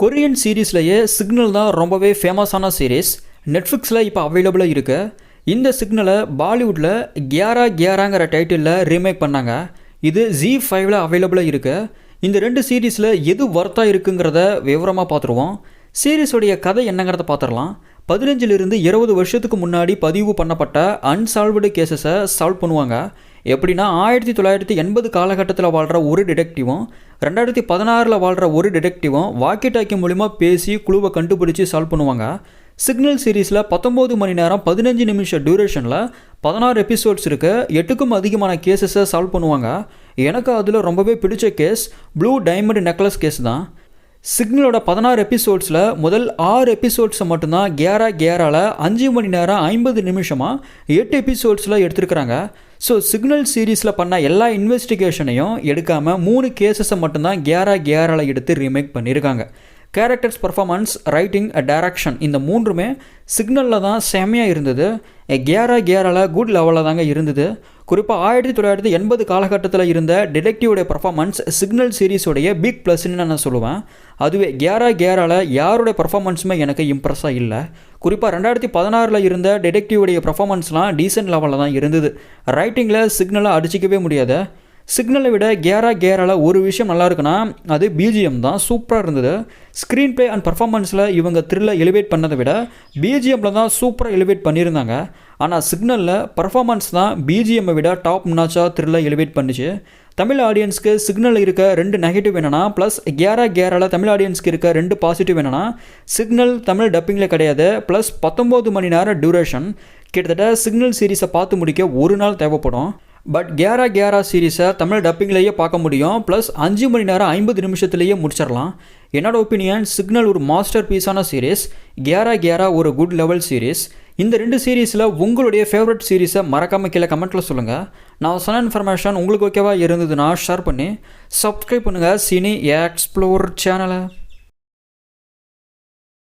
Korean சீரீஸ்லேயே signal தான் ரொம்பவே ஃபேமஸான சீரீஸ் நெட்ஃப்ளிக்ஸில் இப்போ அவைலபிளாக இருக்குது இந்த சிக்னலை பாலிவுட்டில் கியாரா கியாராங்கிற டைட்டிலில் ரீமேக் பண்ணாங்க. இது ஜி ஃபைவ்ல அவைலபிளாக இருக்குது இந்த ரெண்டு சீரீஸில் எது ஒர்த்தாக இருக்குங்கிறத விவரமாக பார்த்துருவோம். சீரீஸோடைய கதை என்னங்கிறத பார்த்துடலாம். பதினஞ்சிலிருந்து இருபது வருஷத்துக்கு முன்னாடி பதிவு பண்ணப்பட்ட அன்சால்வ்டு கேசஸை சால்வ் பண்ணுவாங்க. எப்படின்னா ஆயிரத்தி தொள்ளாயிரத்தி எண்பது காலகட்டத்தில் வாழ்கிற ஒரு டிடெக்டிவும் ரெண்டாயிரத்தி பதினாறில் வாழ்கிற ஒரு டிடெக்டிவும் வாக்கி டாக்கி மூலிமா பேசி குழுவை கண்டுபிடிச்சி சால்வ் பண்ணுவாங்க. சிக்னல் சீரீஸில் பத்தொம்போது மணி நேரம் பதினஞ்சு நிமிஷம் டியூரேஷனில் பதினாறு எபிசோட்ஸ் இருக்குது எட்டுக்கும் அதிகமான கேசஸை சால்வ் பண்ணுவாங்க. எனக்கு அதில் ரொம்பவே பிடிச்ச case blue diamond necklace case தான். சிக்னலோட பதினாறு எபிசோட்ஸில் முதல் ஆறு எபிசோட்ஸை மட்டும்தான் கேரா கேராவில் அஞ்சு மணி நேரம் ஐம்பது நிமிஷமாக எட்டு எபிசோட்ஸில் எடுத்திருக்கிறாங்க. ஸோ சிக்னல் சீரீஸில் பண்ண எல்லா இன்வெஸ்டிகேஷனையும் எடுக்காமல் மூணு கேசஸை மட்டும்தான் கேரா கேராவில் எடுத்து ரீமேக் பண்ணியிருக்காங்க கேரக்டர்ஸ் பர்ஃபார்மன்ஸ் ரைட்டிங் டைரக்ஷன் இந்த மூன்றுமே சிக்னலில் தான் செம்மையாக இருந்தது. கேரா கேரால குட் லெவலில் தாங்க இருந்தது. குறிப்பாக ஆயிரத்தி தொள்ளாயிரத்தி எண்பது காலகட்டத்தில் இருந்த டிடெக்டிவோடைய பர்ஃபார்மன்ஸ் சிக்னல் சீரீஸோடைய பிக் ப்ளஸ்ன்னு நான் சொல்லுவேன். அதுவே கேரா கேரால யாருடைய பர்ஃபார்மன்ஸுமே எனக்கு இம்ப்ரெஸ்ஸாக இல்லை. குறிப்பாக ரெண்டாயிரத்தி பதினாறில் இருந்த டிடெக்டிவோடைய பர்ஃபார்மன்ஸ்லாம் டீசென்ட் லெவலில் தான் இருந்தது. ரைட்டிங்கில் சிக்னலாக அடிச்சிக்கவே முடியாது. சிக்னலை விட கேரா கேராவில் ஒரு விஷயம் நல்லா இருக்குன்னா அது பிஜிஎம் தான். சூப்பராக இருந்தது. ஸ்க்ரீன் ப்ளே அண்ட் பர்ஃபார்மன்ஸில் இவங்க த்ரில்லை எலிவேட் பண்ணதை விட பிஜிஎம்மில் தான் சூப்பராக எலிவேட் பண்ணியிருந்தாங்க. ஆனால் சிக்னலில் பர்ஃபார்மன்ஸ் தான் பிஜிஎம்மை விட டாப் நாச்சாக த்ரில்லை எலிவேட் பண்ணிச்சு. தமிழ் ஆடியன்ஸ்க்கு சிக்னல் இருக்க ரெண்டு நெகட்டிவ் என்னென்னா ப்ளஸ் கேரா கேராவில் தமிழ் ஆடியன்ஸ்க்கு இருக்க ரெண்டு பாசிட்டிவ் என்னென்னா சிக்னல் தமிழ் டப்பிங்கில் கிடையாது. ப்ளஸ் பத்தொம்போது மணி நேரம் டியூரேஷன் கிட்டத்தட்ட சிக்னல் சீரீஸை பார்த்து முடிக்க ஒரு நாள் தேவைப்படும். பட் கேரா கேரா சீரீஸை தமிழ் டப்பிங்லேயே பார்க்க முடியும். ப்ளஸ் அஞ்சு மணி நேரம் ஐம்பது நிமிஷத்துலேயே முடிச்சிடலாம். என்னோட ஒப்பீனியன் சிக்னல் ஒரு மாஸ்டர் பீஸான சீரீஸ் கேரா கேரா ஒரு குட் லெவல் சீரீஸ் இந்த ரெண்டு சீரீஸில் உங்களுடைய ஃபேவரட் சீரீஸை மறக்காமல் கீழே கமெண்ட்டில் சொல்லுங்கள் நான் சொன்ன இன்ஃபர்மேஷன் உங்களுக்கு ஓகேவா இருந்ததுன்னா ஷேர் பண்ணி சப்ஸ்கிரைப் பண்ணுங்கள் சினி எக்ஸ்ப்ளோர் சேனலை